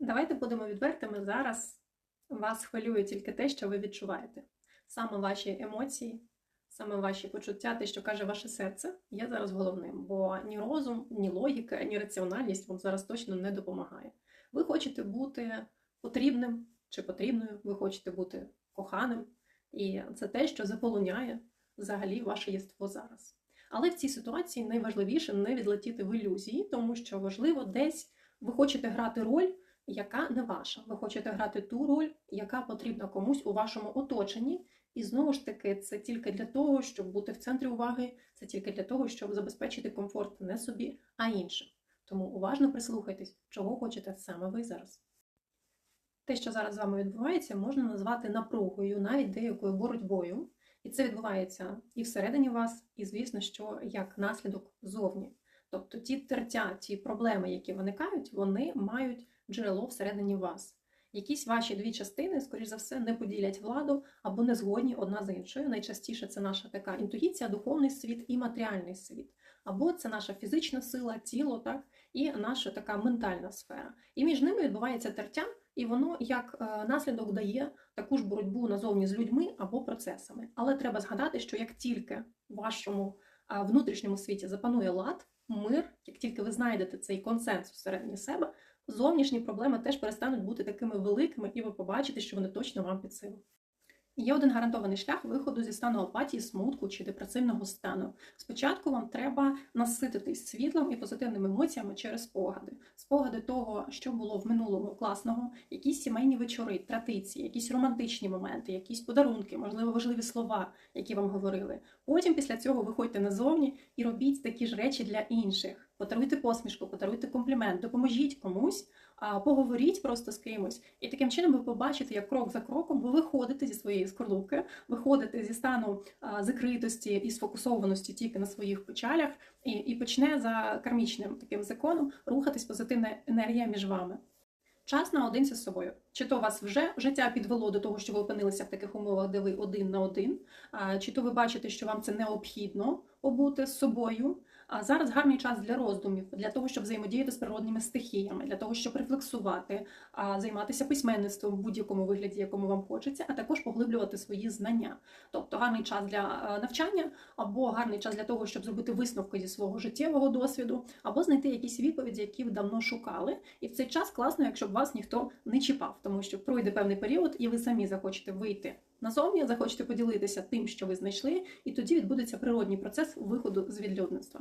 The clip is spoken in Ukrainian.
Давайте будемо відвертими. Зараз вас хвилює тільки те, що ви відчуваєте. Саме ваші емоції, саме ваші почуття, те, що каже ваше серце, є зараз головним. Бо ні розум, ні логіка, ні раціональність вам зараз точно не допомагає. Ви хочете бути потрібним чи потрібною, ви хочете бути коханим, і це те, що заполоняє взагалі ваше єство зараз. Але в цій ситуації найважливіше не відлетіти в ілюзії, тому що важливо десь ви хочете грати роль, яка не ваша. Ви хочете грати ту роль, яка потрібна комусь у вашому оточенні. І знову ж таки, це тільки для того, щоб бути в центрі уваги, це тільки для того, щоб забезпечити комфорт не собі, а іншим. Тому уважно прислухайтесь, чого хочете саме ви зараз. Те, що зараз з вами відбувається, можна назвати напругою, навіть деякою боротьбою. І це відбувається і всередині вас, і, звісно, що як наслідок зовні. Тобто ті тертя, ті проблеми, які виникають, вони мають джерело всередині вас. Якісь ваші дві частини, скоріш за все, не поділять владу або не згодні одна з іншою. Найчастіше це наша така інтуїція, духовний світ і матеріальний світ. Або це наша фізична сила, тіло, так, і наша така ментальна сфера. І між ними відбувається тертя, і воно як е, наслідок дає таку ж боротьбу назовні з людьми або процесами. Але треба згадати, що як тільки в вашому внутрішньому світі запанує лад, мир, як тільки ви знайдете цей консенсус всередині себе, зовнішні проблеми теж перестануть бути такими великими, і ви побачите, що вони точно вам під силу. Є один гарантований шлях виходу зі стану апатії, смутку чи депресивного стану. Спочатку вам треба насититись світлом і позитивними емоціями через спогади. Спогади того, що було в минулому класного, якісь сімейні вечори, традиції, якісь романтичні моменти, якісь подарунки, можливо, важливі слова, які вам говорили. Потім після цього виходьте назовні і робіть такі ж речі для інших. Подаруйте посмішку, подаруйте комплімент, допоможіть комусь, поговоріть просто з кимось. І таким чином ви побачите, як крок за кроком ви виходите зі своєї скорлупки, виходите зі стану закритості і сфокусованості тільки на своїх печалях, і, і почне за кармічним таким законом рухатись позитивна енергія між вами. Час наодинці з собою. Чи то вас вже життя підвело до того, що ви опинилися в таких умовах, де ви один на один, чи то ви бачите, що вам це необхідно побути з собою. А зараз гарний час для роздумів, для того, щоб взаємодіяти з природніми стихіями, для того, щоб рефлексувати, займатися письменництвом в будь-якому вигляді, якому вам хочеться, а також поглиблювати свої знання. Тобто гарний час для навчання, або гарний час для того, щоб зробити висновки зі свого життєвого досвіду, або знайти якісь відповіді, які ви давно шукали. І в цей час класно, якщо б вас ніхто не чіпав, тому що пройде певний період, і ви самі захочете вийти назовні, захочете поділитися тим, що ви знайшли, і тоді відбудеться природній процес виходу з відлюдництва.